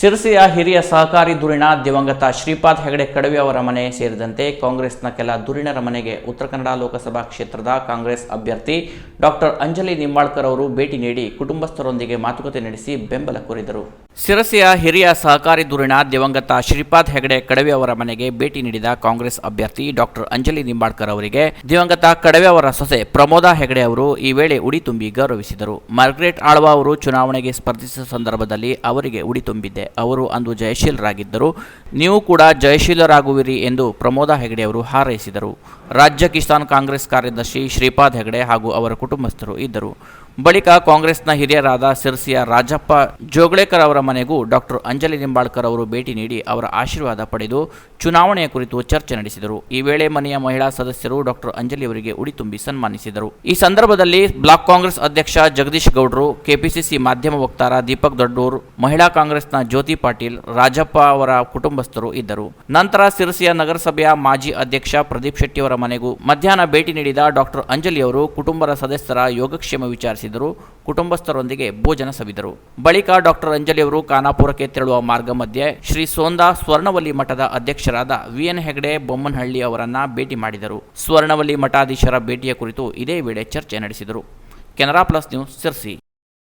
ಸಿರಸಿಯ ಹಿರಿಯ ಸಹಕಾರಿ ಧುರೀಣ ದಿವಂಗತ ಶ್ರೀಪಾದ್ ಹೆಗಡೆ ಕಡವಿ ಅವರ ಮನೆ ಸೇರಿದಂತೆ ಕಾಂಗ್ರೆಸ್ನ ಕೆಲ ಧುರೀಣರ ಮನೆಗೆ ಉತ್ತರ ಕನ್ನಡ ಲೋಕಸಭಾ ಕ್ಷೇತ್ರದ ಕಾಂಗ್ರೆಸ್ ಅಭ್ಯರ್ಥಿ ಡಾಕ್ಟರ್ ಅಂಜಲಿ ನಿಂಬಾಳ್ಕರ್ ಅವರು ಭೇಟಿ ನೀಡಿ ಕುಟುಂಬಸ್ಥರೊಂದಿಗೆ ಮಾತುಕತೆ ನಡೆಸಿ ಬೆಂಬಲ ಕೋರಿದರು. ಸಿರಸಿಯ ಹಿರಿಯ ಸಹಕಾರಿ ಧುರೀಣ ದಿವಂಗತ ಶ್ರೀಪಾದ್ ಹೆಗಡೆ ಕಡವಿ ಅವರ ಮನೆಗೆ ಭೇಟಿ ನೀಡಿದ ಕಾಂಗ್ರೆಸ್ ಅಭ್ಯರ್ಥಿ ಡಾಕ್ಟರ್ ಅಂಜಲಿ ನಿಂಬಾಳ್ಕರ್ ಅವರಿಗೆ ದಿವಂಗತ ಕಡವೆ ಅವರ ಸೊಸೆ ಪ್ರಮೋದಾ ಹೆಗಡೆ ಅವರು ಈ ವೇಳೆ ಉಡಿ ತುಂಬಿ ಗೌರವಿಸಿದರು. ಮಾರ್ಗ್ರೆಟ್ ಆಳ್ವಾ ಅವರು ಚುನಾವಣೆಗೆ ಸ್ಪರ್ಧಿಸಿದ ಸಂದರ್ಭದಲ್ಲಿ ಅವರಿಗೆ ಉಡಿ ತುಂಬಿದ್ದೆ. ಅವರು ಅಂದು ಜಯಶೀಲರಾಗಿದ್ದರು. ನೀವು ಕೂಡ ಜಯಶೀಲರಾಗುವಿರಿ ಎಂದು ಪ್ರಮೋದ ಹೆಗಡೆ ಅವರು ಹಾರೈಸಿದರು. ರಾಜ್ಯ ಕಿಸಾನ್ ಕಾಂಗ್ರೆಸ್ ಕಾರ್ಯದರ್ಶಿ ಶ್ರೀಪಾದ್ ಹೆಗಡೆ ಹಾಗೂ ಅವರ ಕುಟುಂಬಸ್ಥರು ಇದ್ದರು. ಬಳಿಕ ಕಾಂಗ್ರೆಸ್ನ ಹಿರಿಯರಾದ ಸಿರ್ಸಿಯ ರಾಜಪ್ಪ ಜೋಗಳೇಕರ್ ಅವರ ಮನೆಗೂ ಡಾಕ್ಟರ್ ಅಂಜಲಿ ನಿಂಬಾಳ್ಕರ್ ಅವರು ಭೇಟಿ ನೀಡಿ ಅವರ ಆಶೀರ್ವಾದ ಪಡೆದು ಚುನಾವಣೆಯ ಕುರಿತು ಚರ್ಚೆ ನಡೆಸಿದರು. ಈ ವೇಳೆ ಮನೆಯ ಮಹಿಳಾ ಸದಸ್ಯರು ಡಾಕ್ಟರ್ ಅಂಜಲಿ ಅವರಿಗೆ ಉಡಿ ತುಂಬಿ ಸನ್ಮಾನಿಸಿದರು. ಈ ಸಂದರ್ಭದಲ್ಲಿ ಬ್ಲಾಕ್ ಕಾಂಗ್ರೆಸ್ ಅಧ್ಯಕ್ಷ ಜಗದೀಶ್ ಗೌಡ್ರು, ಕೆಪಿಸಿಸಿ ಮಾಧ್ಯಮ ವಕ್ತಾರ ದೀಪಕ್ ದೊಡ್ಡೂರ್, ಮಹಿಳಾ ಕಾಂಗ್ರೆಸ್ನ ಜ್ಯೋತಿ ಪಾಟೀಲ್, ರಾಜಪ್ಪ ಅವರ ಕುಟುಂಬಸ್ಥರು ಇದ್ದರು. ನಂತರ ಸಿರಸಿಯ ನಗರಸಭೆಯ ಮಾಜಿ ಅಧ್ಯಕ್ಷ ಪ್ರದೀಪ್ ಶೆಟ್ಟಿ ಅವರ ಮನೆಗೂ ಮಧ್ಯಾಹ್ನ ಭೇಟಿ ನೀಡಿದ ಡಾಕ್ಟರ್ ಅಂಜಲಿ ಅವರು ಕುಟುಂಬದ ಸದಸ್ಯರ ಯೋಗಕ್ಷೇಮ ವಿಚಾರಿಸಿದರು. ಕುಟುಂಬಸ್ಥರೊಂದಿಗೆ ಭೋಜನ ಸವಿದರು. ಬಳಿಕ ಡಾಕ್ಟರ್ ಅಂಜಲಿಯವರು ಖಾನಾಪುರಕ್ಕೆ ತೆರಳುವ ಮಾರ್ಗ ಮಧ್ಯೆ ಶ್ರೀ ಸೋಂದಾ ಸ್ವರ್ಣವಲ್ಲಿ ಮಠದ ಅಧ್ಯಕ್ಷರಾದ ವಿಎನ್ ಹೆಗಡೆ ಬೊಮ್ಮನಹಳ್ಳಿ ಅವರನ್ನ ಭೇಟಿ ಮಾಡಿದರು. ಸ್ವರ್ಣವಲ್ಲಿ ಮಠಾಧೀಶರ ಭೇಟಿಯ ಕುರಿತು ಇದೇ ವೇಳೆ ಚರ್ಚೆ ನಡೆಸಿದರು. Canara plus news Sirsi.